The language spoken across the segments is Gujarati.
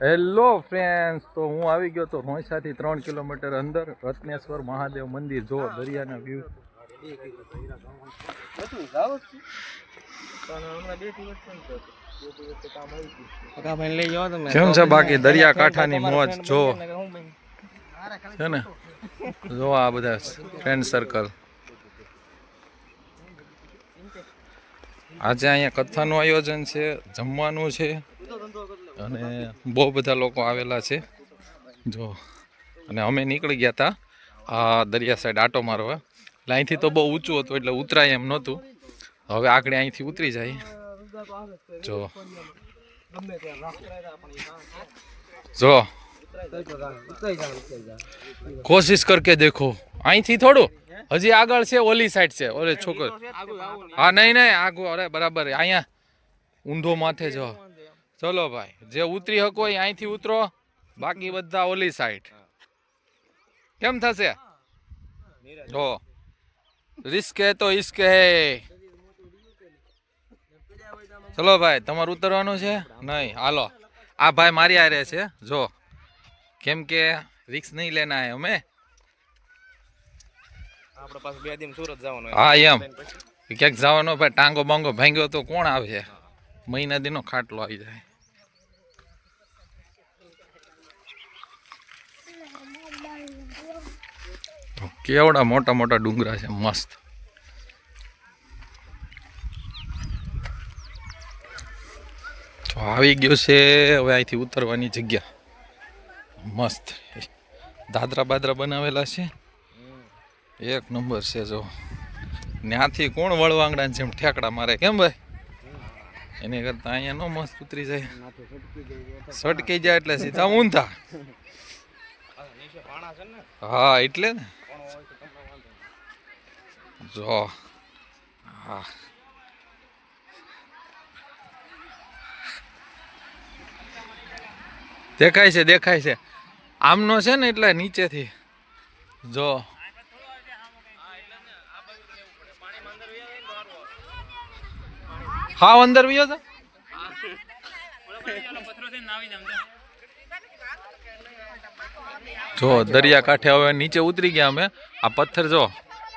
હેલો ફ્રેન્ડ્સ તો હું આવી ગયો તો રોંસાથી ત્રણ કિલોમીટર અંદર રત્નેશ્વર મહાદેવ મંદિર જો દરિયાના વ્યૂ કેમ છે બાકી દરિયા કાંઠાની મોજ? જો છે ને? જો આ બધા ફ્રેન્ડ સર્કલ આજે અહીંયા કથાનું આયોજન છે જમવાનું છે. અને બહુ બધા લોકો આવેલા છે. જો, અને અમે નીકળી ગયા હતા આ દરિયા સાઈડ આટો મારવા. એટલે અહીંથી તો બહુ ઊંચું હતું, એટલે ઉતરાય એમ નહોતું. હવે આગળ અહીંથી ઉતરી જાય. જો. જો. કોશિશ કરકે દેખો. અહીંથી થોડું. હજી આગળ છે, ઓલી સાઈડ છે. ઓલે છોકર. હા, નહીં નહીં, આગું, અરે બરાબર, અહીંયા ઊંધો માથે જો. ચલો ભાઈ જે ઉતરી શકો એ અહીંથી ઉતરો. બાકી બધા ઓલી સાઈડ કેમ થશે? જો રિસ્ક હે તો હે. ચલો ભાઈ તમારે ઉતરવાનું છે? નહીં હાલો. આ ભાઈ મારી આરે છે જો. કેમ કે રિક્સ નહીં લેના હે અમે. આપણે પાછું બે દિન સુરત જવાનું હા એમ. ક્યાંક જવાનો ભાઈ ટાંગો બાંગો ભાંગ્યો તો કોણ આવે? મહિના દીનો ખાટલો આવી જાય. કેવડા મોટા મોટા ડુંગરા છે, મસ્ત. તો આવી ગયું છે, હવે અહીંથી ઉતરવાની જગ્યા. મસ્ત. દાદરા બાદરા બનાવેલા છે. એક નંબર છે, જો. ત્યાંથી કોણ વળવાંગડા જેમ ઠેકડા મારે, કેમ ભાઈ? એની કરતા અહીંયા નો મસ્ત ઉતરી જાય. સટકી જાય એટલે સીધા ઊંધા. હા એટલે ને. જો. હા. દેખાય છે દેખાય છે. આમનો છે ને એટલે નીચેથી. જો. હા, અંદર વિયો તો જો, દરિયા કાંઠે હવે નીચે ઉતરી ગયા અમે. આ પથ્થર જો,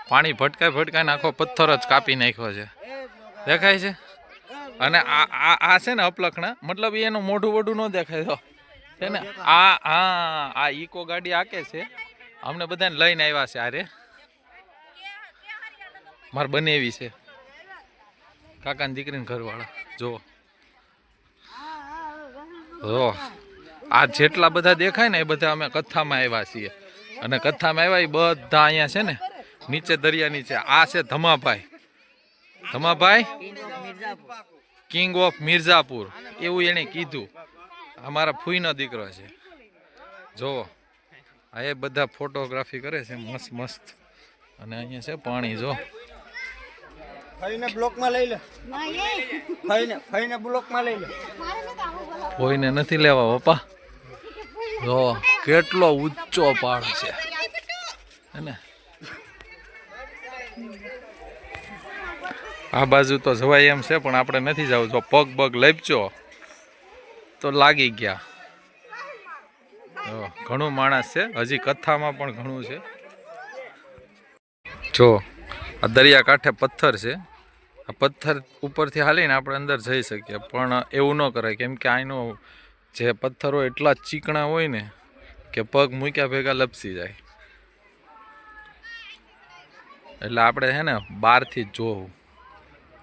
પાણી ભટકાય ભટકાય આખો પથ્થર જ કાપી નાખ્યો છે. દેખાય છે? અને આ આ છે ને અપલખણા. મતલબ એનું મોઢું મોઢું ન દેખાય તો છે ને? આ, હા, આ ઈકો ગાડી આકે છે. અમને બધાને લઈને આવ્યા છે આરે મારે બને એવી છે. કાકાની દીકરીને ઘરવાળા. જો જો આ જેટલા બધા દેખાય ને એ બધા અમે કથામાં આવ્યા છીએ. અને કથામાં આવ્યા એ બધા અહીંયા છે ને નીચે દરિયા નીચે. આ છે ધમાભાઈ. ધમાભાઈ? કિંગ ઓફ મિર્ઝાપુર એવું એણે કીધું. આ મારા ફૂઈનો દીકરો છે. જો આ એ બધા ફોટોગ્રાફી કરે છે. મસ્ત મસ્ત. અને અહીંયા છે પાણી જો કોઈને નથી લેવા પપ્પા જો, કેટલો ઊંચો પહાડ છે. હે આ બાજુ તો જવાય એમ છે, પણ આપણે નથી જવું. જો, પગ પગ લપચો તો લાગી ગયા. ઘણું માણસ છે. હજી કથામાં પણ ઘણું છે. જો, આ દરિયા કાંઠે પથ્થર છે. પથ્થર ઉપરથી હાલીને આપણે અંદર જઈ શકીએ. પણ એવું ન કરાય, કેમ કે આનો જે પથ્થરો એટલા ચીકણા હોય ને કે પગ મૂક્યા ભેગા લપસી જાય. એટલે આપણે છે ને બહારથી જોવું.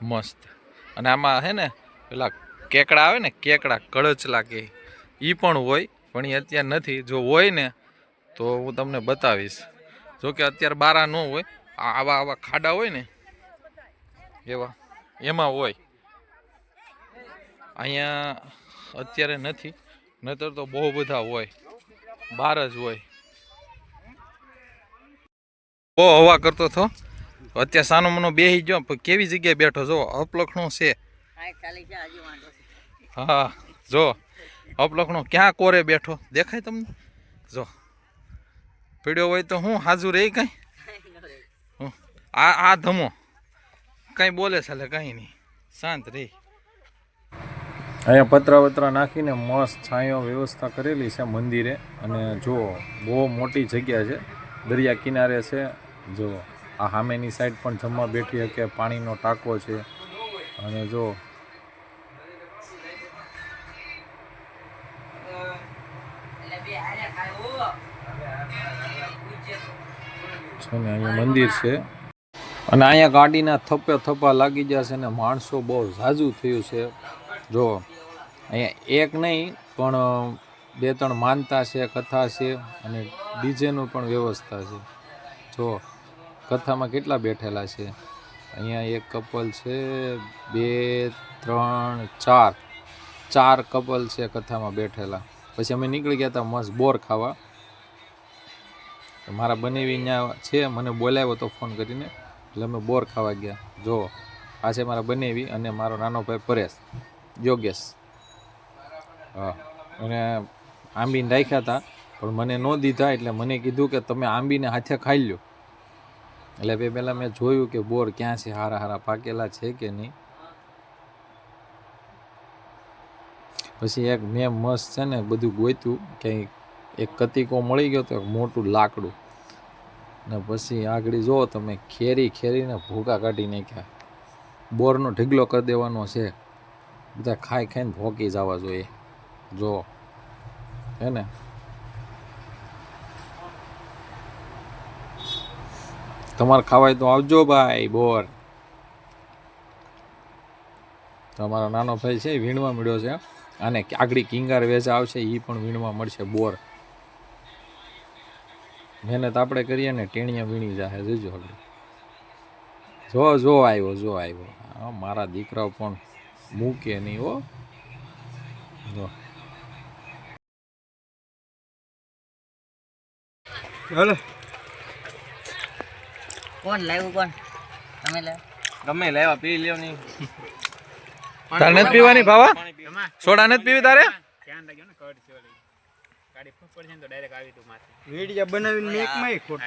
મસ્ત. અને આમાં છે ને પેલા કેકડા આવે ને, કેકડા કળચલા કે એ પણ હોય, પણ એ અત્યારે નથી. જો હોય ને તો હું તમને બતાવીશ. જોકે અત્યારે બારા ન હોય આવા આવા ખાડા હોય ને એવા. એમાં હોય. અહીંયા અત્યારે નથી. નતર તો બહુ બધા હોય. બાર જ હોય. બહુ હવા કરતો હતો. અત્યારે સાનો મનો બેસી ગયો પણ કેવી જગ્યાએ બેઠો જો અપલખણું છે. હા જો. અપલખણો ક્યાં કોરે બેઠો? દેખાય તમને? જો. પીડ્યો હોય તો હું હાજુ રહી કઈ? હું. આ આ ધમો. કઈ બોલે ચાલે કઈ નહીં. શાંત રહી. અહીંયા પતરા વતરા નાખીને મસ્ત છાંયો વ્યવસ્થા કરેલી છે મંદિરે. અને જો બહુ મોટી જગ્યા છે. દરિયા કિનારે છે. જો આ સામેની સાઈડ પણ જમવા બેઠી શકે પાણીનો ટાંકો છે. અને જો છે ને, અહીંયા મંદિર છે. અને અહીંયા ગાડીના થપ્પે થપ્પા લાગી જશે ને માણસો બહુ ઝાઝું થયું છે. જો, અહીંયા એક નહીં, પણ બે ત્રણ માનતા છે, કથા છે અને ડીજેનું પણ વ્યવસ્થા છે. જો, કથામાં કેટલા બેઠેલા છે? અહીંયા એક કપલ છે, બે, ત્રણ, ચાર. ચાર કપલ છે કથામાં બેઠેલા. પછી અમે નીકળી ગયા હતા મસ્ત બોર ખાવા. મારા બનેવી ત્યાં છે, મને બોલાવ્યો તો ફોન કરીને. એટલે અમે બોર ખાવા ગયા. જો આ છે મારા બનેવી અને મારો નાનો ભાઈ પરેશ. યોગેશ. હા અને આંબીને રાખ્યા હતા, પણ મને ન દીધા એટલે મને કીધું કે તમે આંબીને હાથે ખાઈ લ્યો. એટલે બે પહેલાં મેં જોયું કે બોર ક્યાં છે, હારા હારા પાકેલા છે કે નહીં. પછી એક મેં મસ્ત છે ને બધું ગોત્યું ક્યાંય એક કતિકો મળી ગયો તો એક મોટું લાકડું. ને પછી આગળ જુઓ તમે ખેરી ખેરીને ભૂકા કાઢી નાખ્યા. બોરનો ઢીગલો કરી દેવાનો છે. બધા ખાઈ ખાઈને ભોકી જવા જોઈએ. જો, હે ને? તમારે ખાવાય તો આવજો ભાઈ બોર. તમારો નાનો ભાઈ છે વીણવા મળ્યો છે. અને આગળ કિંગાર વેચા આવશે એ પણ વીણવા મળશે બોર. મહેનત આપણે કરીએ ને ટેણીયા વીણી જાહે જોજો જો જો આવ્યો જો આવ્યો. મારા દીકરાઓ પણ મૂકે નહીં હો. જો. ચાલો કોણ લાવ્યું કોણ? તમે લાવ્યો? ગમે લાવ્યા પી લ્યો નહીં. તારે નથી પીવાની ભાવા? સોડા નથી પીવી તારે? વીડિયા બનાવીને મેકમાં ખોટ.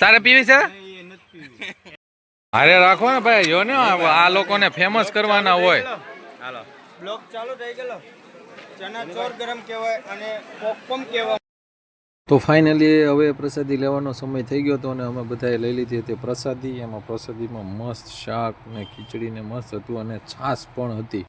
તારે પીવી છે? એ નથી પીવી. હારે રાખો ને ભાઈ જો ને આ લોકોને ફેમસ કરવાના હોય. હાલો. બ્લોક ચાલુ થઈ ગયેલો. ચના ચોર ગરમ કહેવાય અને પોપકોર્ન કહેવાય તો ફાઇનલી હવે પ્રસાદી લેવાનો સમય થઈ ગયો હતો અને અમે બધાએ લઈ લીધી હતી પ્રસાદી. એમાં પ્રસાદીમાં મસ્ત શાક ને ખીચડી ને મસ્ત હતું અને છાશ પણ હતી.